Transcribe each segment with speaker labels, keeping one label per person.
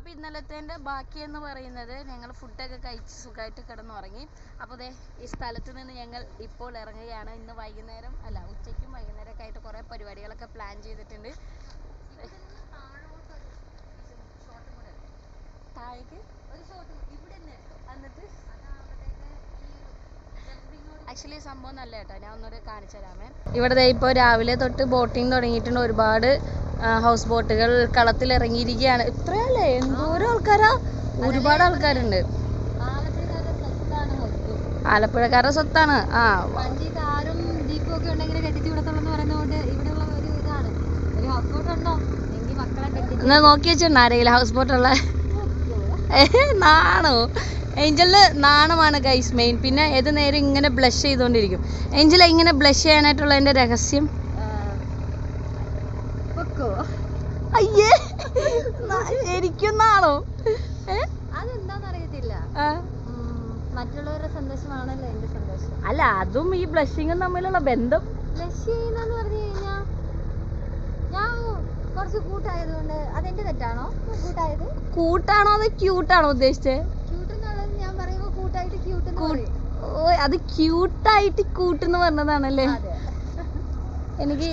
Speaker 1: അപ്പോൾ ഇന്നലത്തേന്റെ ബാക്കി എന്ന് പറയുന്നത് ഞങ്ങൾ ഫുഡൊക്കെ കഴിച്ച് സുഖമായിട്ട് കിടന്നുറങ്ങി. അപ്പോൾ ദേ ഈ സ്ഥലത്ത് നിന്ന് ഞങ്ങൾ ഇപ്പോൾ ഇറങ്ങുകയാണ്. ഇന്ന് വൈകുന്നേരം അല്ല ഉച്ചയ്ക്കും വൈകുന്നേരമൊക്കെ ആയിട്ട് കുറേ പരിപാടികളൊക്കെ പ്ലാൻ ചെയ്തിട്ടുണ്ട്. താഴേക്ക്? എന്നിട്ട്? ആക്ച്വലി സംഭവം നല്ല കേട്ടോ. ഞാൻ ഒന്നുകൂടി കാണിച്ചു തരാമേ. ഇവിടെ ഇപ്പോൾ രാവിലെ തൊട്ട് ബോട്ടിംഗ് തുടങ്ങിയിട്ടുണ്ട്. ഒരുപാട് ഹൗസ് ബോട്ടുകൾ കളത്തിൽ ഇറങ്ങിയിരിക്കുകയാണ് ഇത്രയല്ലേ? എന്തോരം ആൾക്കാരാ? ഒരുപാട് ആൾക്കാരുണ്ട്.
Speaker 2: ആലപ്പുഴക്കാരുടെ സ്വത്താണ്.
Speaker 1: ആ. എന്നാ നോക്കി വെച്ചിട്ടുണ്ട് ആരെങ്കിലും ഹൗസ് ബോട്ടുള്ള നാണോ? ഏഞ്ചലിന് നാണമാണ് ഗൈസ് മെയിൻ പിന്നെ ഏത് നേരം ഇങ്ങനെ ബ്ലഷ് ചെയ്തുകൊണ്ടിരിക്കും. ഏഞ്ചൽ ഇങ്ങനെ ബ്ലഷ് ചെയ്യാനായിട്ടുള്ള എന്റെ രഹസ്യം?
Speaker 2: സന്തോഷമാണല്ലോ എന്റെ സന്തോഷം.
Speaker 1: അല്ല അതും ഈ ബ്ലഷിങ്ങും തമ്മിലുള്ള ബന്ധം.
Speaker 2: ബ്ലഷ് ചെയ്യുന്നെന്ന് പറഞ്ഞു കഴിഞ്ഞാ ഞാൻ കുറച്ച് അതെന്റെ തെറ്റാണോ? കൂട്ടായത്?
Speaker 1: കൂട്ടാണോ അത് ക്യൂട്ടാണോ ഉദ്ദേശിച്ചത്
Speaker 2: ക്യൂട്ട് എന്നുള്ളത് ഞാൻ പറയുമ്പോ കൂട്ടായിട്ട് ക്യൂട്ട്
Speaker 1: ഓ അത് ക്യൂട്ടായിട്ട് കൂട്ടെന്ന് പറഞ്ഞതാണല്ലേ? എനിക്ക്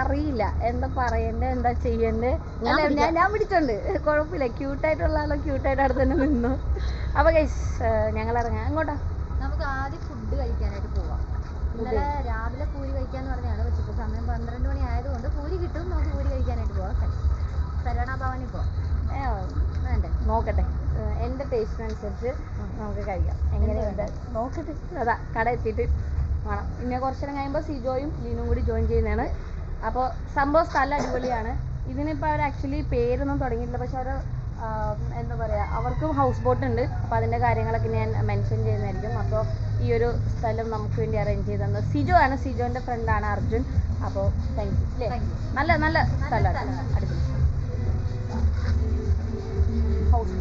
Speaker 1: അറിയില്ല എന്താ പറയണ്ടേ എന്താ ചെയ്യണ്ടേ
Speaker 2: ഞാൻ.
Speaker 1: ഞാൻ ഞാൻ പിടിച്ചോണ്ട് കുഴപ്പമില്ല. ക്യൂട്ടായിട്ടുള്ള ആളോ ക്യൂട്ടായിട്ട് അവിടെ തന്നെ നിന്നു. അപ്പൊ ഗൈസ് ഞങ്ങൾ ഇറങ്ങാം. എങ്ങോട്ടാ
Speaker 2: നമുക്ക് ആദ്യം ഫുഡ് കഴിക്കാനായിട്ട് പോവാം ഇന്നലെ രാവിലെ പൂരി കഴിക്കാന്ന് പറഞ്ഞാണ് പക്ഷെ ഇപ്പൊ സമയം പന്ത്രണ്ട് മണി ആയതുകൊണ്ട് പൂരി കിട്ടും നമുക്ക് പൂരി കഴിക്കാനായിട്ട് പോകാം സരവണ ഭവനിൽ
Speaker 1: പോകാം
Speaker 2: വേണ്ടേ?
Speaker 1: നോക്കട്ടെ. എന്റെ എന്റെ ടേസ്റ്റിനനുസരിച്ച് നമുക്ക് കഴിക്കാം. എങ്ങനെയുണ്ട് നോക്കട്ടെ. അതാ കട എത്തിയിട്ട് വേണം. പിന്നെ കുറച്ച് നേരം കഴിയുമ്പോൾ സിജോയും ലീനും കൂടി ജോയിൻ ചെയ്യുന്നതാണ്. അപ്പോൾ സംഭവം സ്ഥലം അടിപൊളിയാണ്. ഇതിനിപ്പോൾ അവർ ആക്ച്വലി പേരൊന്നും തുടങ്ങിയിട്ടില്ല. പക്ഷെ അവർ എന്താ പറയുക അവർക്കും ഹൗസ് ബോട്ട് ഉണ്ട്. അപ്പോൾ അതിന്റെ കാര്യങ്ങളൊക്കെ ഞാൻ മെൻഷൻ ചെയ്യുന്നതായിരിക്കും. അപ്പോൾ ഈ ഒരു സ്ഥലം നമുക്ക് വേണ്ടി അറേഞ്ച് ചെയ്ത് തന്നത്. സിജോ ആണ്. സിജോന്റെ ആണ് അർജുൻ. അപ്പോൾ താങ്ക് യു അല്ലേ
Speaker 2: Thank you.
Speaker 1: നല്ല നല്ല സ്ഥലമാണ്. അടിപൊളി. ഹൗസ്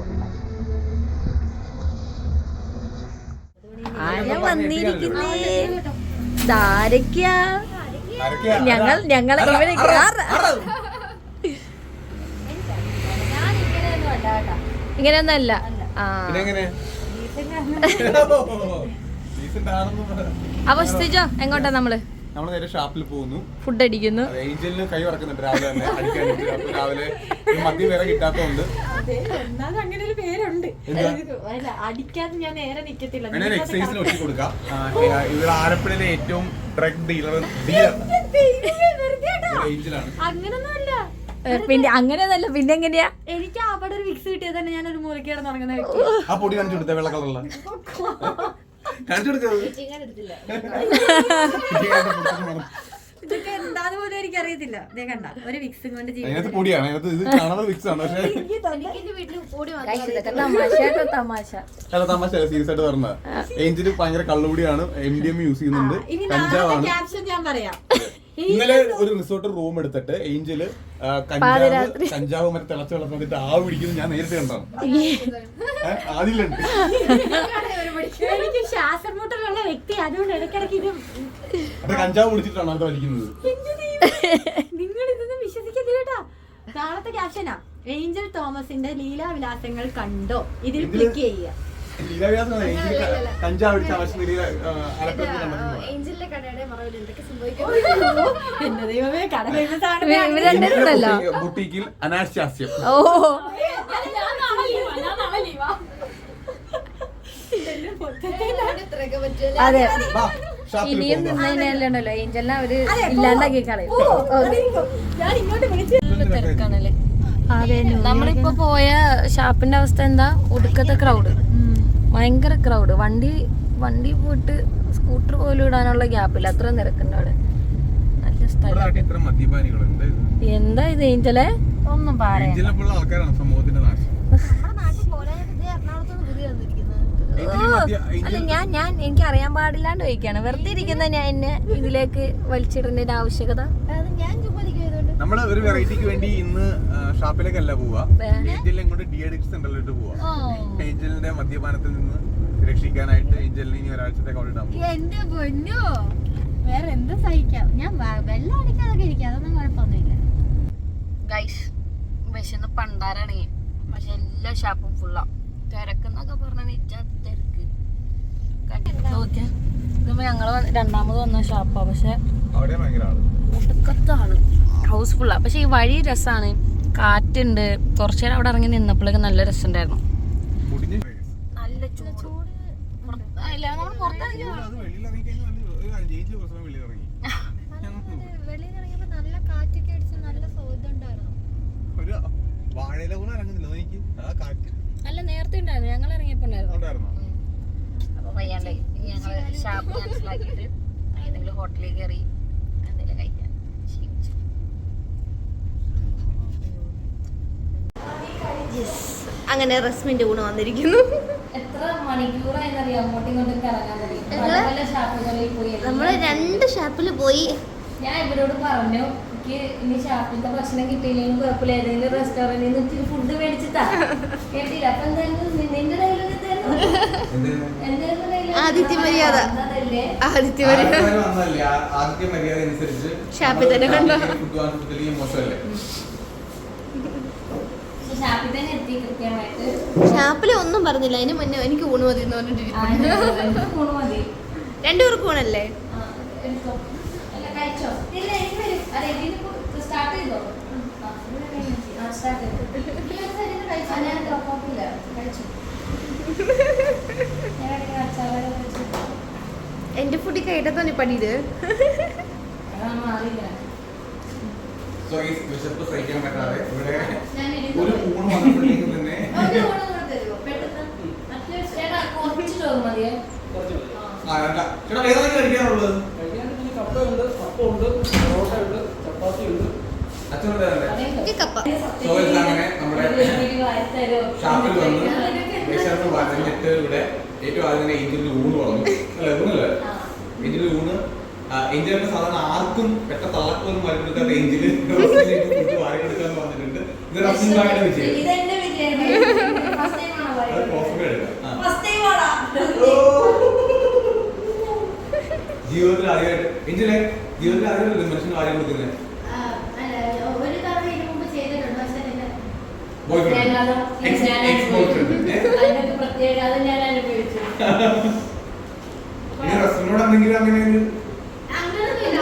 Speaker 1: ആരാ വന്നിരിക്കുന്നേ? ഇതാരൊക്കെയാ ഞങ്ങൾ ഞങ്ങൾ ഇവരെ ഇങ്ങനെയൊന്നല്ല. ആ. അപ്പൊ സ്ഥിജോ എങ്ങോട്ടാ നമ്മൾ?
Speaker 3: നമ്മൾ നേരെ ഷാപ്പിൽ പോകുന്നു.
Speaker 1: ഫുഡ് അടിക്കുന്നു.
Speaker 3: ഏഞ്ചലിന് കൈ വറക്കുന്നുണ്ട് രാവിലെ തന്നെ. അടിക്കാനായിട്ട് അപ്പൊ രാവിലെ ഒരു മദ്യം വേറെ കിട്ടാത്തതുകൊണ്ട്. എന്താ?
Speaker 2: അടിക്കാതെ ഞാൻ നേരെ നിക്കത്തില്ല.
Speaker 3: ഒട്ടി കൊടുക്കാം. ആലപ്പുഴയിലെ ഏറ്റവും ഡ്രഗ് ഡീലർ ഡീലർ ഏഞ്ചലാണ്.
Speaker 2: അങ്ങനൊന്നുമല്ല.
Speaker 1: ഏ, പിന്നെ അങ്ങനെയൊന്നല്ല. പിന്നെ എങ്ങനെയാ?
Speaker 2: എനിക്ക് അവിടെ ഒരു വിക്സ് കിട്ടിയത് തന്നെ ഞാൻ ഒരു മൂലക്ക് കിടന്ന്
Speaker 3: ആ പൊടി കാണിച്ചു കൊടുത്ത വെള്ള കളറുള്ള. കാണിച്ചു
Speaker 2: ഇതൊക്കെ എന്താന്ന് പോലും എനിക്ക് അറിയത്തില്ല ദേ കണ്ട ഒരു വിക്സും കൊണ്ട്
Speaker 3: അതിനകത്ത് പൊടിയാണ് അതിനകത്ത് ഇത് കാണുന്നത് മിക്സ് ആണ് പക്ഷേ
Speaker 1: തമാശ തമാശ?
Speaker 3: അല്ല തമാശ സീരിയസ് ആയിട്ട് ഭയങ്കര കള്ളുകൂടിയാണ് എം ഡി എം യൂസ് ചെയ്യുന്നുണ്ട് കഞ്ചാവാണ്.
Speaker 2: ഞാൻ പറയാം.
Speaker 3: ഇന്നലെ ഒരു റിസോർട്ട് റൂം എടുത്തിട്ട് ഏഞ്ചൽ കഞ്ചാവ് കഞ്ചാവ് മറ്റേ തിളച്ച വെള്ളം വന്നിട്ട് ആ പിടിക്കുന്നത് ഞാൻ നേരിട്ട് കണ്ടാണ് ആദ്യമുണ്ട്
Speaker 2: എനിക്ക് ശ്വാസമുട്ടലുള്ള വ്യക്തി അതുകൊണ്ട് ഇടയ്ക്കിടയ്ക്ക് ഇത്
Speaker 3: അത് കഞ്ചാവ് കുടിച്ചിട്ടാണ് അത് വലിക്കുന്നത്
Speaker 2: നിങ്ങൾ ഇതൊന്നും വിശ്വസിക്കത്തില്ല കേട്ടോ. നാളത്തെ ക്യാപ്ഷനാ ഏഞ്ചൽ തോമസിന്റെ ലീലാവിലാസങ്ങൾ കണ്ടോ? ഇതിൽ ക്ലിക്ക് ചെയ്യുക.
Speaker 3: ബുട്ടീക്കിൽ അനാശാസ്യം.
Speaker 1: ഓ. അതെ. ഇനിയും. നിന്നതിനല്ലോ ഏഞ്ചലിനെ അവർ ഇല്ലാണ്ടാക്കി കളയും.
Speaker 2: ഞാൻ ഇങ്ങോട്ട് വിളിച്ചു
Speaker 1: തിരക്കാണല്ലേ നമ്മളിപ്പോ പോയ ഷാപ്പിന്റെ അവസ്ഥ എന്താ? ഉടുക്കത്തെ ക്രൗഡ് ഭയങ്കര ക്രൗഡ് വണ്ടി വണ്ടി പോയിട്ട് സ്കൂട്ടർ പോലും ഇടാനുള്ള ഗ്യാപ്പില്ല അത്ര നിരക്കുണ്ട് അവിടെ. നല്ല സ്ഥലം. എന്താ ഇത്? ഏഞ്ചലെ? ഒന്നും അല്ല ഞാൻ ഞാൻ എനിക്ക് അറിയാൻ പാടില്ലാണ്ട് ചോദിക്കാണ് വെറുതെ ഇരിക്കുന്ന ഞാൻ എന്നെ ഇതിലേക്ക് വലിച്ചിടേണ്ട ആവശ്യകത.
Speaker 2: അത് ഞാൻ
Speaker 3: നമ്മൾ ഒരു വെറൈറ്റിക്ക് വേണ്ടി ഇന്ന് ഷാപ്പിലേക്കല്ല പോവാ. ഏഞ്ചലിനെ കൊണ്ട് ഡി അഡിക്സ് സെന്ററിലോട്ട് പോവാ. ഏഞ്ചലിന്റെ മദ്യപാനത്തിൽ നിന്ന് രക്ഷിക്കാനായിട്ട് ഏഞ്ചലിനെ ഇനി ഒരാഴ്ചത്തെ ഇടാൻ
Speaker 2: എന്റെ പൊന്നോ. വേറെ എന്ത് സഹിക്കാം. ഞാൻ വെള്ളം അടിക്കാതൊക്കെ ഇരിക്കാം. അതൊന്നും കുഴപ്പമൊന്നുമില്ല.
Speaker 1: ഗൈസ് വിശന്ന് പണ്ടാരാണ്. പക്ഷെ എല്ലാ ഷാപ്പും ഫുള്ളാ തിരക്കെന്നൊക്കെ പറഞ്ഞാൽ ഇച്ചാ തിരക്ക്. നോക്കിയാ. ഇതിപ്പോ ഞങ്ങൾ രണ്ടാമത് വന്ന ഷാപ്പാ. പക്ഷെ
Speaker 3: അവിടെ
Speaker 1: ആൾ പക്ഷേ ഈ വഴി രസമാണ് കാറ്റുണ്ട്. കുറച്ചു നേരം അവിടെ ഇറങ്ങി നിന്നപ്പോഴേക്കും നല്ല രസമുണ്ടായിരുന്നു. നല്ല ചൂട്. നമ്മൾ അല്ല നേരത്തെ ഉണ്ടായിരുന്നു. ഞങ്ങൾ ഇറങ്ങിയപ്പോ ഉണ്ടായിരുന്നു. അപ്പൊ വയ്യാണ്ട് ഞങ്ങൾ ഷാപ്പ് ക്യാൻസലാക്കിയിട്ട് ഏതെങ്കിലും ഹോട്ടലിൽ കയറി
Speaker 2: അങ്ങനെ റസ്മിന്റെ ഊണ് വന്നിരിക്കുന്നു. നമ്മൾ രണ്ട് ഷാപ്പിൽ പോയി.
Speaker 1: ഞാൻ ഇവരോട് പറഞ്ഞു എനിക്ക് ഇനി ഷാപ്പിലത്തെ ഭക്ഷണം കിട്ടിയില്ലെങ്കിൽ കുഴപ്പമില്ല. ഏതെങ്കിലും റെസ്റ്റോറന്റിൽ നിന്ന് ഇച്ചിരി ഫുഡ് മേടിച്ചിട്ടാ കേട്ടില്ല. അപ്പൊ എന്തായാലും നിന്റെ ഡയലോഗ്?
Speaker 2: ആദിത്യ മര്യാദ. ആദിത്യ
Speaker 3: മര്യാദ. അനുസരിച്ച്
Speaker 2: ഷാപ്പിൽ തന്നെ കണ്ടോ?
Speaker 3: ഫുഡ് വാങ്ങി കൊടുത്തില്ലെങ്കിൽ മോശമല്ലേ
Speaker 1: പക്ഷെ ഷാപ്പിൽ കൃത്യമായിട്ട്.
Speaker 2: ഒന്നും പറഞ്ഞില്ല. അതിന് മുന്നേ എനിക്ക് ഊണ് മതി എന്ന്
Speaker 1: പറഞ്ഞിട്ട്
Speaker 2: രണ്ടുപേർക്ക് ഊണല്ലേ. എന്റെ ഫുഡി കേട്ടതോന്നി പണിയത്
Speaker 1: അതാണ് മാറിയില്ല.
Speaker 3: സോ ഈ വിശപ്പ് സഹിക്കാൻ പറ്റാതെ ഇവിടെ ഒരു. ഊണ് വന്നപ്പോഴേക്കും തന്നെ ഏതാണ് കഴിക്കാനുള്ളത്?
Speaker 4: കപ്പയുണ്ട് അപ്പമുണ്ട് പൊറോട്ടയുണ്ട് ചപ്പാത്തിയുണ്ട്
Speaker 3: അച്ഛനോട് തരണ്ടേ
Speaker 1: അതേ.
Speaker 2: കപ്പ.
Speaker 3: So, ഇത് അങ്ങനെ നമ്മുടെ ഷാപ്പിൽ വന്ന് വിശപ്പ് പറഞ്ഞിട്ട് ഇവിടെ ഏറ്റവും ആദ്യം തന്നെ ഏഞ്ചലിന് ഊണ് പറഞ്ഞു അല്ല ഊണല്ലേ ഏഞ്ചലിന് ഊണ് ഏഞ്ചലിന്റെ സാധാരണ ആർക്കും പെട്ട തള്ളക്കൊന്നും വരുമ്പോഴത്തെ എഞ്ചിന് പറഞ്ഞിട്ടുണ്ട്. ഇത് വിജയം. ജീവിതത്തിൽ ആദ്യമായിട്ട്. എഞ്ചിനെ ജീവിതത്തിൽ ആദ്യമായിട്ട് മനുഷ്യന് വാരി കൊടുക്കുന്നത്?
Speaker 2: തവണ ഇതിനു മുമ്പ് ചെയ്തിട്ടുണ്ട് പക്ഷെ എന്നെ
Speaker 3: ബോയ്ഫ്രണ്ട് എക്സ് എക്സ് ബോയ്ഫ്രണ്ട്
Speaker 1: അതിനൊക്കെ പ്രത്യേക അത് ഞാൻ അനുഭവിച്ചു
Speaker 3: ഇനി റസിനോട് എന്തെങ്കിലും അങ്ങനെ ഒരു
Speaker 2: അങ്ങനൊന്നുമില്ല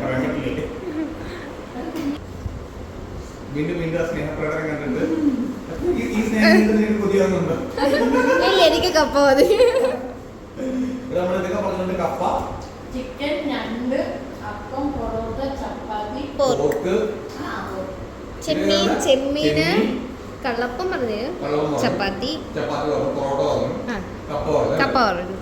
Speaker 3: പറയാൻ പറ്റില്ലേ വീണ്ടും വീണ്ടും ആ സ്നേഹപ്രകടനം കണ്ടിട്ട് ഈ- സ്നേഹം
Speaker 2: ഇല്ല എനിക്ക് കപ്പ മതി.
Speaker 3: എന്തൊക്കെ പറഞ്ഞിട്ടുണ്ട്? കപ്പ
Speaker 1: ചിക്കൻ ഞണ്ട് അപ്പം പൊറോട്ട ചപ്പാത്തി.
Speaker 2: പോർക്ക് ചെമ്മീൻ ചെമ്മീന് കള്ളപ്പം പറഞ്ഞു. ചപ്പാത്തി.
Speaker 3: ചപ്പാത്തി പൊറോട്ട പറഞ്ഞു. കപ്പ പറഞ്ഞു?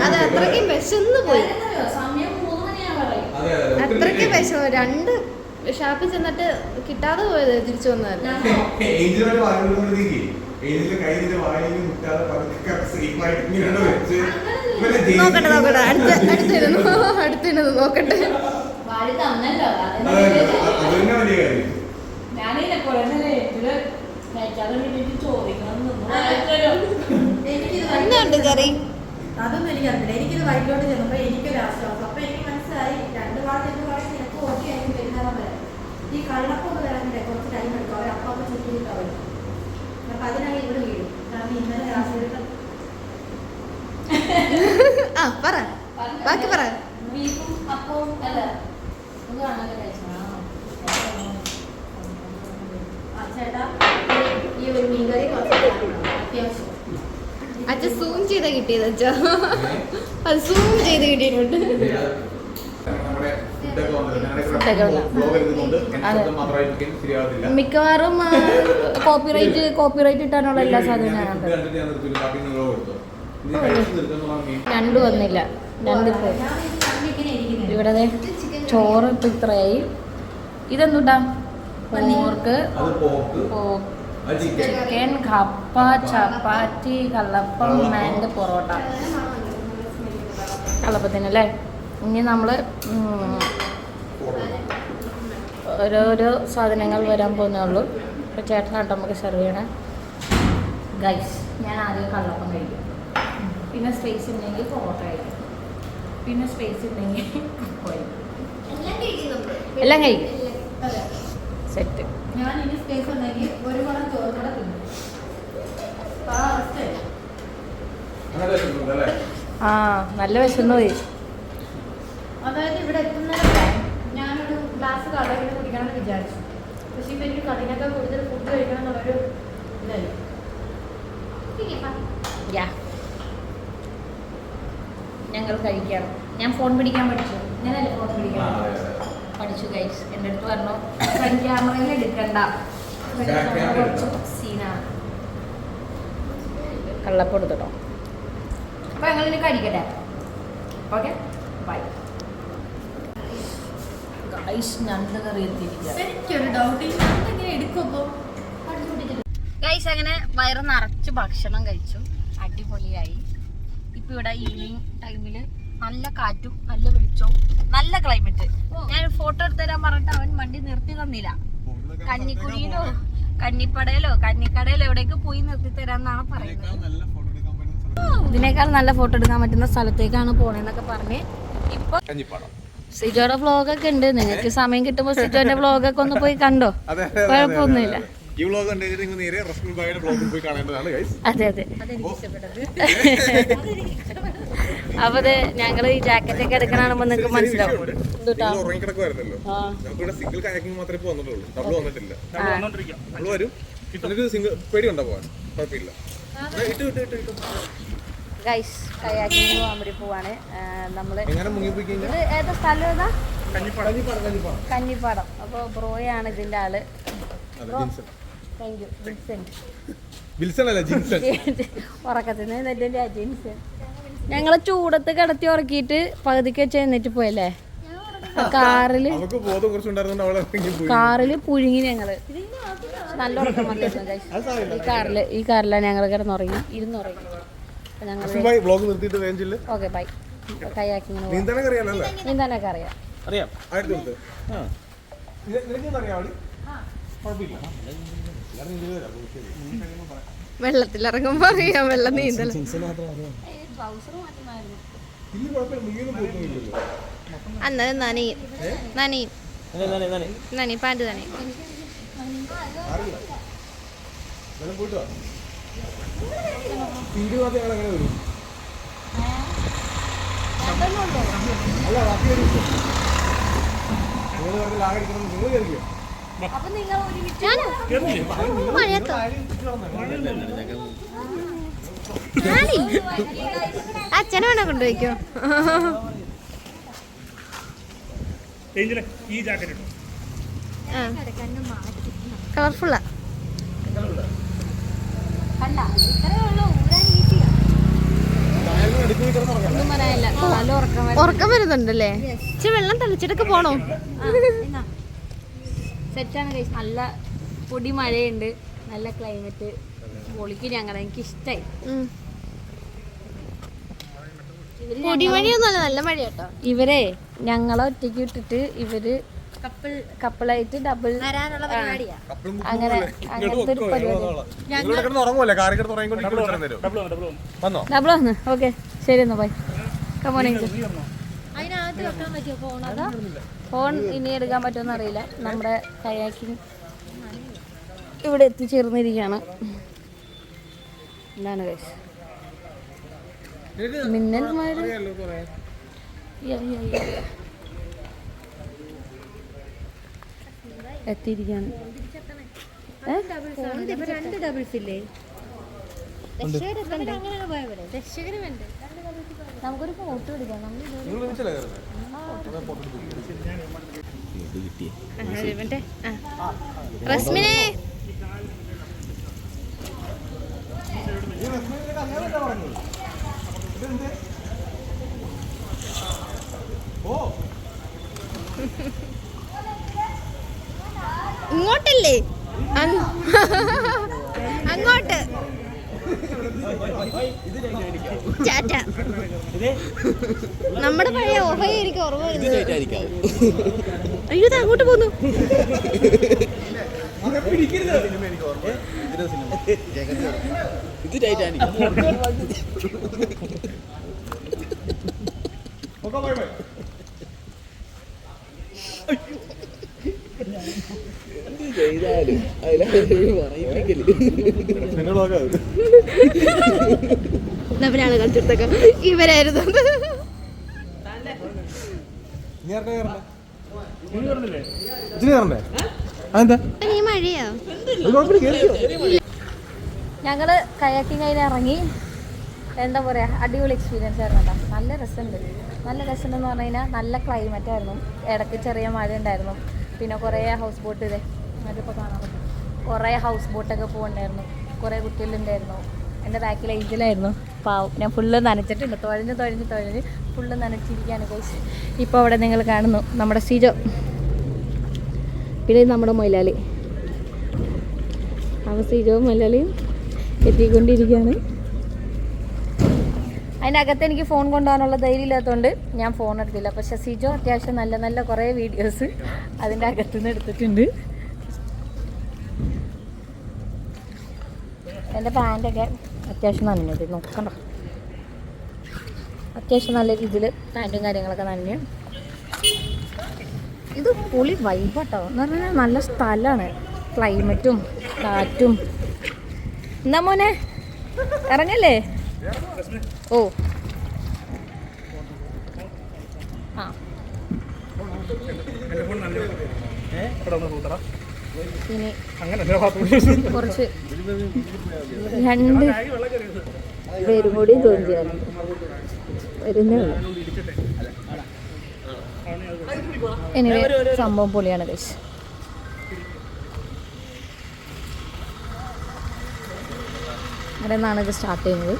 Speaker 2: അത് അത്രയ്ക്കും വിശന്ന് പോയി
Speaker 1: കാര്യമെന്നറിയോ? സമയം മൂന്ന് മണിയാവാറായി
Speaker 3: അതെ അതെ ഒത്തിരി
Speaker 2: അത്രയ്ക്ക് വിഷമം. രണ്ട് ഷാപ്പിൽ ചെന്നിട്ട് കിട്ടാതെ പോയത് തിരിച്ചു വന്നതല്ല? നോക്കട്ടെ നോക്കട്ടെ അടുത്ത അടുത്തിരുന്നു അടുത്തിരുന്നു നോക്കട്ടെ. എന്തുണ്ട് കറി?
Speaker 5: അതൊന്നും എനിക്കറിയില്ല എനിക്കിത് വൈകിട്ടോട്ട് ചെന്നപ്പോൾ എനിക്കൊരു ആശ്വാസം. അപ്പൊ എനിക്ക് മനസ്സിലായി. രണ്ട് പാട്ട് രണ്ട് പാട്ട് നിനക്ക് ഓക്കെ ആയിരിക്കും പെരുന്നാളം വരെ. ഈ കള്ളപ്പൊക്കെ കുറച്ച് ടൈം എടുക്കും. അവർ അപ്പം ചുറ്റിയിട്ട് അവർ അപ്പൊ അതിനായി ഇവിടെ വീഴും. കാരണം ഇന്നലെ
Speaker 2: ആ പറ. ബാക്കി പറ.
Speaker 1: ബീഫും അപ്പവും അല്ല.
Speaker 5: ചേട്ടാ ഈ ഒരു മീൻകറി കുറച്ച് കാണണം. അത്യാവശ്യം.
Speaker 2: അച്ഛൻ സൂം ചെയ്താ കിട്ടിയത് അച്ഛാ. അത് സൂം ചെയ്ത് കിട്ടിയിട്ടുണ്ട്
Speaker 3: നമ്മുടെ ഫുഡൊക്കെ വന്നിട്ടുണ്ട് ഞങ്ങളുടെ
Speaker 1: ഫുഡൊക്കെ വന്നു.
Speaker 3: ബ്ലോഗ് എടുക്കുന്നുണ്ട് എന്റെ
Speaker 1: അതെ.
Speaker 3: ശബ്ദം മാത്രമായിരിക്കും ശരിയാവത്തില്ല
Speaker 1: മിക്കവാറും കോപ്പിറൈറ്റ് കോപ്പിറൈറ്റ് ഇട്ടാനുള്ള എല്ലാ സാധനവും രണ്ടു വന്നില്ല. രണ്ട് പോയി.
Speaker 5: ഞാൻ ഇത് കണ്ടിങ്ങനെ ഇരിക്കുന്നത്
Speaker 1: ഇവിടെ ചോറ് ഇപ്പൊ ഇത്രയായി. ഇതെന്തുട്ടാ? Pork
Speaker 3: chicken.
Speaker 1: ചിക്കൻ കപ്പ ചപ്പാത്തി കള്ളപ്പം ആൻഡ് പൊറോട്ട. കള്ളപ്പത്തിനല്ലേ? ഇനി നമ്മൾ ഓരോരോ സാധനങ്ങൾ വരാൻ പോകുന്നേ ഉള്ളൂ. അപ്പോൾ ചേട്ടനാട്ടോ നമുക്ക് സെർവ് ചെയ്യണേ. ഗൈസ് ഞാൻ ആദ്യം കള്ളപ്പം കഴിക്കും. പിന്നെ സ്പേസ് ഉണ്ടെങ്കിൽ പൊറോട്ട കഴിക്കും. പിന്നെ സ്പേസ് ഉണ്ടെങ്കിൽ എല്ലാം കഴിക്കും.
Speaker 5: അതെ.
Speaker 1: സെറ്റ്
Speaker 5: ഞാൻ ഇനി സ്പേസ് ഉണ്ടെങ്കിൽ ഒരു കുളം ചോറും കൂടെ തിന്നും. ആ
Speaker 1: നല്ല വിശന്നു പോയി.
Speaker 5: അതായത് ഇവിടെ എത്തുന്ന ഗ്ലാസ് കടയിൽ കുടിക്കണം എന്ന് വിചാരിച്ചു. പക്ഷെ ഇപ്പം എനിക്ക് കടയിനേക്കാൾ കൂടുതൽ ഫുഡ് കഴിക്കണം എന്നുള്ളൊരു ഇതായി
Speaker 1: ഞങ്ങൾ കഴിക്കാം ഞാൻ ഫോൺ പിടിക്കാൻ പഠിച്ചു. ഞാനല്ലേ ഫോൺ പിടിക്കാൻ?
Speaker 3: അതെ, അതെ.
Speaker 1: പഠിച്ചു ഗൈസ് എന്റെ അടുത്ത് പറഞ്ഞു ഫ്രണ്ട് ക്യാമറയിൽ എടുക്കണ്ട. കള്ളപ്പൊടുത്തോ
Speaker 3: അപ്പൊ
Speaker 1: ഞങ്ങൾ
Speaker 3: camera
Speaker 1: കുറച്ച് സീനാണ് കള്ളപ്പെടുത്തട്ടോ അപ്പോൾ ഞങ്ങളിനി കഴിക്കട്ടെ. ഓക്കെ? ബൈ ഗൈസ് ഞണ്ട് കറി എത്തിയിരിക്കുക
Speaker 5: എനിക്കൊരു ഡൗട്ട് എങ്ങനെ എടുക്കും അപ്പോൾ
Speaker 1: ഗൈസ് അങ്ങനെ വയറ് നിറച്ച് ഭക്ഷണം കഴിച്ചു. അടിപൊളിയായി. ഇപ്പൊ ഇവിടെ ഈവനിങ് ടൈമിൽ നല്ല കാറ്റും നല്ല വെളിച്ചവും നല്ല ക്ലൈമറ്റ് ഞാൻ ഫോട്ടോ എടുത്ത് തരാൻ പറഞ്ഞിട്ട് അവൻ വണ്ടി നിർത്തി തന്നില്ല. കന്നിക്കുഴിയിലോ കന്നിപ്പടയിലോ കന്നിക്കടയിലോ എവിടേക്ക് പോയി നിർത്തി തരാന്നാണ് പറയുന്നത്. ഇതിനേക്കാൾ നല്ല ഫോട്ടോ എടുക്കാൻ പറ്റുന്ന സ്ഥലത്തേക്കാണ് പോണേന്നൊക്കെ പറഞ്ഞ് ഇപ്പൊ
Speaker 3: കഞ്ഞിപ്പാടം.
Speaker 1: സിജോയുടെ വ്ളോഗൊക്കെ ഉണ്ട്. നിങ്ങൾക്ക് സമയം കിട്ടുമ്പോൾ സിജോന്റെ വ്ളോഗൊക്കെ ഒന്ന് പോയി കണ്ടോ?
Speaker 3: അതെ
Speaker 1: കുഴപ്പമൊന്നുമില്ല.
Speaker 3: ഈ വ്ളോഗ് നിങ്ങൾ നേരെ റസ്മിൽ ബായുടെ വ്ളോഗിൽ പോയി കാണേണ്ടതാണ്
Speaker 1: അതെ അതെ. അപ്പൊ ഞങ്ങൾ ഈ ജാക്കറ്റ് ഒക്കെ എടുക്കണാകുമ്പോ നിങ്ങക്ക് മനസ്സിലാവും.
Speaker 3: ഉറങ്ങിക്കിടക്കുമായിരുന്നല്ലോ സിംഗിൾ കയാക്കിംഗ് മാത്രമേ വന്നിട്ടുള്ളൂ ഡബിൾ വന്നിട്ടില്ല. വരും. സിംഗിൾ കുഴപ്പമില്ല. ഇട്ടു ഇട്ടു ഇട്ടു.
Speaker 1: ഗൈസ് കയാക്കിങ് പോകാൻ വേണ്ടി പോവാണ്.
Speaker 3: കഴിഞ്ഞാൽ
Speaker 1: ഇത് ഏതാ സ്ഥലം ഏതാ?
Speaker 3: കഞ്ഞിപ്പാടം. കഞ്ഞിപ്പാടം കഞ്ഞിപ്പാടം.
Speaker 1: കന്നിപ്പാടം അപ്പൊ ബ്രോയാണ് ഇതിന്റെ
Speaker 3: ആൾ.
Speaker 1: താങ്ക് യു വിൻസെന്റ്
Speaker 3: വിൽസൺ അല്ല ജിൻസൺ.
Speaker 1: ഉറക്കത്തിന് എന്നിട്ട് ജിൻസൺ. ഞങ്ങളെ ചൂടത്ത് കിടത്തി ഉറക്കിയിട്ട് പകുതിക്ക് വെച്ച് എന്നിട്ട് പോയല്ലേ?
Speaker 3: കാറിൽ
Speaker 1: കാറിൽ പുഴുങ്ങി ഞങ്ങൾ. നല്ല ഉറക്കം വന്നിരുന്നു. ഈ കാറിൽ ഈ കാറിലാണ് ഞങ്ങൾ കിടന്നുറങ്ങി ഇരുന്നുറങ്ങി അപ്പൊ ഞങ്ങൾ
Speaker 3: റസ്മിൽ ബായ് വ്ളോഗ് നിർത്തിയിട്ട് വേഞ്ചില്ല
Speaker 1: ഓക്കെ ബൈ കയ്യാക്കിങ്ങനെ പോവാം.
Speaker 3: നീന്താനൊക്കെ അറിയാലോ
Speaker 1: നീന്താനൊക്കെ അറിയാം.
Speaker 4: അറിയാം.
Speaker 3: ആയിരത്തി.
Speaker 1: വെള്ളത്തിലിറങ്ങുമ്പോ അറിയാം വെള്ളം നീന്തൽ അന്നേരം നനയും നനയും നനയും പാന്റ് നനയും
Speaker 3: പോയിട്ട് ഞങ്ങൾ എങ്ങനെ വരും. അല്ല ബാക്കി വരും. നിങ്ങൾ പറഞ്ഞ ലാഗടിക്കണം നിങ്ങൾ കയറിയോ
Speaker 1: അപ്പൊ നിങ്ങൾ ഒരുമിച്ച് അച്ഛനെ വേണ കൊണ്ടുപോയിക്കോ?
Speaker 4: ഏഞ്ചലെ ഈ ജാക്കറ്റ് ഇട്ടു?
Speaker 1: കളർഫുള്ളാ
Speaker 2: ഇത്രയേ ഉള്ളൂ. ഊരാൻ
Speaker 1: ഒന്നും പറയാനില്ല. നല്ല ഉറക്കം ഉറക്കം വരുന്നുണ്ടല്ലേ? ഇച്ചിരി വെള്ളം തളിച്ചിട്ടൊക്കെ പോണോ? സെറ്റാണ് നല്ല പൊടി മഴയുണ്ട്. നല്ല ക്ലൈമറ്റ് പൊളിക്ക് ഞങ്ങളെ. എനിക്ക് ഇഷ്ടായി
Speaker 2: പൊടിമണിയൊന്നുമല്ല നല്ല മഴ കേട്ടോ
Speaker 1: ഇവരെ ഞങ്ങളെ ഒറ്റയ്ക്ക് വിട്ടിട്ട്
Speaker 2: ഇവർ
Speaker 1: കപ്പിളായിട്ട് ഡബിൾ
Speaker 2: വരാനുള്ള പരിപാടിയാ.
Speaker 3: കപ്പലും
Speaker 1: അങ്ങനെ അങ്ങനത്തെ ഒരു പരിപാടി.
Speaker 4: ഡബിൾ വന്നു? വന്നോ?
Speaker 1: ഡബിൾ വന്ന്? ഓക്കെ ശരി എന്നാ ബൈ കമോണിങ്
Speaker 4: നീ വന്നോ?
Speaker 2: അതിനകത്ത് വെക്കാൻ ഫോൺ
Speaker 1: ഇനി എടുക്കാൻ പറ്റുമെന്ന് അറിയില്ല. നമ്മുടെ കയാക്കിങ് ഇവിടെ എത്തിച്ചേർന്നിരിക്കുകയാണ്. എന്താണ് കേസ് മിന്നൽ മഴ എത്തിയിരിക്കുകയാണ്?
Speaker 2: രണ്ട് ഡബിൾസ് ഇല്ലേ?
Speaker 1: നമുക്കൊരു ഫോട്ടോ എടുക്കാം. നമ്മൾ ഇത്
Speaker 3: നിങ്ങൾ വിളിച്ചല്ലേ കയറുന്നത്
Speaker 1: റസ്മിനെ
Speaker 3: ഈ റസ്മിനെ അങ്ങനെയല്ല പറഞ്ഞത് ഇതെന്ത് ഓ
Speaker 1: ഇങ്ങോട്ടല്ലേ അങ്- അങ്ങോട്ട്. ചാറ്റ. നമ്മുടെ പഴയ ഓഹയായിരിക്കും ഓർമ്മ വരുന്നത്. അയ്യോ ഇത് അങ്ങോട്ട് പോന്നു.
Speaker 3: ഇത് ബൈ
Speaker 2: നമ്മളാണ് കളിച്ചെടുത്തൊക്കെ ഇവരായിരുന്നു.
Speaker 1: ഞങ്ങൾ കയാക്കിങ് അതിൽ ഇറങ്ങി എന്താ പറയാ അടിപൊളി എക്സ്പീരിയൻസ് ആയിരുന്നു കേട്ടോ. നല്ല രസമുണ്ട്. നല്ല രസം എന്ന് പറഞ്ഞു കഴിഞ്ഞാൽ നല്ല ക്ലൈമറ്റ് ആയിരുന്നു. ഇടയ്ക്ക് ചെറിയ മഴ ഉണ്ടായിരുന്നു പിന്നെ കുറേ ഹൗസ് ബോട്ട് ഇതേ അതിപ്പോൾ കാണാൻ പറ്റും. കുറേ ഹൗസ് ബോട്ടൊക്കെ പോകുന്നുണ്ടായിരുന്നു കുറേ കുട്ടികളുണ്ടായിരുന്നു. എന്റെ ബാക്കിൽ ഏഞ്ചലായിരുന്നു പാവം. ഞാൻ ഫുള്ള് നനച്ചിട്ടുണ്ട്. തുഴഞ്ഞ് തുഴഞ്ഞ് തുഴഞ്ഞ് ഫുള്ള് നനച്ചിരിക്കുകയാണ് കഴിച്ച് ഇപ്പോൾ അവിടെ നിങ്ങൾ കാണുന്നു. നമ്മുടെ സിജോ പിന്നെ നമ്മുടെ മൊയിലാളി. അവ സിജോ മൊയിലാളിയും എത്തിക്കൊണ്ടിരിക്കുകയാണ് അതിന്റെ അകത്ത് എനിക്ക് ഫോൺ കൊണ്ടുപോകാനുള്ള ധൈര്യം ഇല്ലാത്തതുകൊണ്ട് ഞാൻ ഫോൺ എടുത്തില്ല. പക്ഷേ സിജോ അത്യാവശ്യം നല്ല നല്ല കുറേ വീഡിയോസ് അതിന്റെ അകത്തുനിന്ന് എടുത്തിട്ടുണ്ട്. എന്റെ പാന്റൊക്കെ അത്യാവശ്യം നനഞ്ഞത് നോക്കണ്ട. അത്യാവശ്യം നല്ല രീതിയിൽ പാന്റും കാര്യങ്ങളൊക്കെ നനഞ്ഞു. ഇത് പൊളി വൈബാട്ടോ എന്ന് പറഞ്ഞാൽ നല്ല സ്ഥലമാണ് ക്ലൈമറ്റും കാറ്റും. എന്നാ മോനെ? ഇറങ്ങല്ലേ? ഓ. ആ.
Speaker 4: ഇവിടെ
Speaker 1: ഇനി കുറച്ച് രണ്ട് പേരും കൂടി ജോയിൻ ചെയ്യാൻ വരുന്നേ എനിവേ സംഭവം പൊളിയാണ് കഴിച്ച് അവിടെ നിന്നാണ് ഇത് സ്റ്റാർട്ട് ചെയ്യുന്നത്.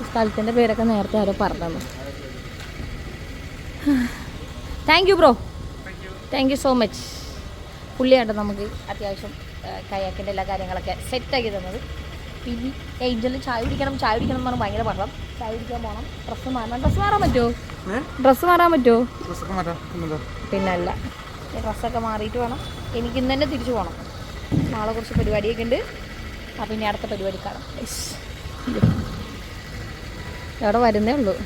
Speaker 1: സ്ഥലത്തിന്റെ സ്ഥലത്തിന്റെ പേരൊക്കെ നേരത്തെ ആരോ പറഞ്ഞു thank you bro thank you so much പുള്ളിയായിട്ട് നമുക്ക് അത്യാവശ്യം കയാക്കിന്റെ എല്ലാ കാര്യങ്ങളൊക്കെ സെറ്റാക്കി തന്നത്. പിന്നെ ഏഞ്ചലിൽ ചായ കുടിക്കണം ചായ കുടിക്കണം എന്ന് പറഞ്ഞാൽ ഭയങ്കര പഠനം ചായ കുടിക്കാൻ പോകണം ഡ്രസ്സ് മാറണം. ഡ്രസ്സ് മാറാൻ പറ്റുമോ? ഡ്രസ്സ് മാറാൻ പറ്റുമോ? പിന്നല്ല. ഈ ഡ്രസ്സൊക്കെ മാറിയിട്ട് വേണം. എനിക്ക് ഇന്ന് തന്നെ തിരിച്ചു പോകണം നാളെ കുറച്ച് പരിപാടിയൊക്കെ ഉണ്ട്. അപ്പം ഇനി അടുത്ത പരിപാടി കാണാം. അവിടെ വരുന്നേ ഉള്ളൂ.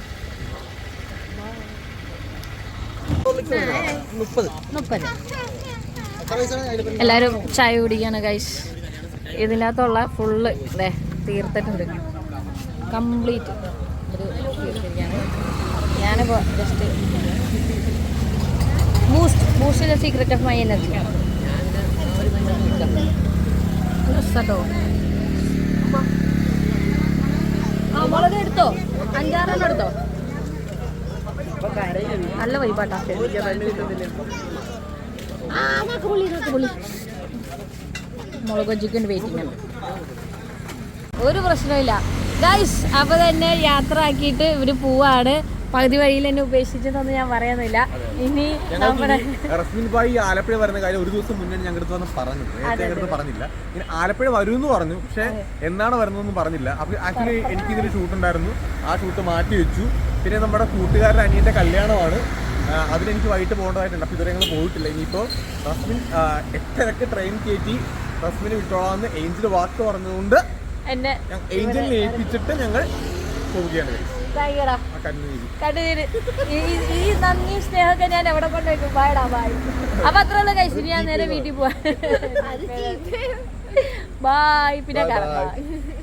Speaker 1: മുപ്പത്. മുപ്പത്. എല്ലാവരും ചായ കുടിക്കാണ് ഗൈസ് ഇതിനകത്തുള്ള ഫുള്ള് ഇതേ തീർത്തിട്ടുണ്ട്. കംപ്ലീറ്റ് ഒരു just Boost secret of my energy എടുത്തോ? അഞ്ചാറെണ്ണം എടുത്തോ? നല്ല വൈബാട്ടാ ആ നാക്ക് പുളി നാക്ക് പുളി മുളക് ബജിക്ക് വെയിറ്റിംഗ് ആണ്. ഒരു പ്രശ്നമില്ല ഗൈസ് അപ്പോൾ തന്നെ യാത്ര ആക്കിയിട്ട് ഇവർ പോവാണ്. പകുതി വഴിയിൽ എന്നെ ഉപേക്ഷിച്ചിട്ടൊന്നും ഞാൻ പറയുന്നില്ല ഇനി നമ്മുടെ
Speaker 3: ആലപ്പുഴ വരുന്ന കാര്യം ഒരു ദിവസം മുന്നേ അടുത്ത് വന്ന് പറഞ്ഞു. ഞങ്ങളുടെ പറഞ്ഞില്ല. ഇനി ആലപ്പുഴ വരുമെന്ന് പറഞ്ഞു. പക്ഷെ എന്നാണ് വരുന്നതെന്ന് പറഞ്ഞില്ല. അപ്പൊ ആക്ച്വലി എനിക്ക് ഇതിന് ഷൂട്ട് ഉണ്ടായിരുന്നു. ആ ഷൂട്ട് മാറ്റി വെച്ചു. പിന്നെ നമ്മുടെ കൂട്ടുകാരുടെ അനിയന്റെ കല്യാണമാണ്. ആ, അതിനെനിക്ക് വൈകിട്ട് പോകേണ്ടതായിട്ടുണ്ട്. അപ്പോൾ ഇതുവരെ ഞങ്ങൾ പോയിട്ടില്ല. ഇനിയിപ്പോൾ റസ്മിൻ എട്ടരക്ക് ട്രെയിൻ കയറ്റി റസ്മിന് വിട്ടോളാമെന്ന് ഏഞ്ചൽ വാക്ക് പറഞ്ഞതുകൊണ്ട്
Speaker 1: എന്നെ
Speaker 3: ഏഞ്ചലിനെ ഏൽപ്പിച്ചിട്ട് ഞങ്ങൾ പോവുകയാണ്.
Speaker 1: ഈ നന്ദി സ്നേഹമൊക്കെ ഞാൻ എവിടെ കൊണ്ടുപോയി പാടാ ബായ് അപ്പൊ അത്ര ഉള്ള കഴിച്ചു ഞാൻ നേരെ വീട്ടിൽ പോവാ. ബായ് പിന്നെ Bye.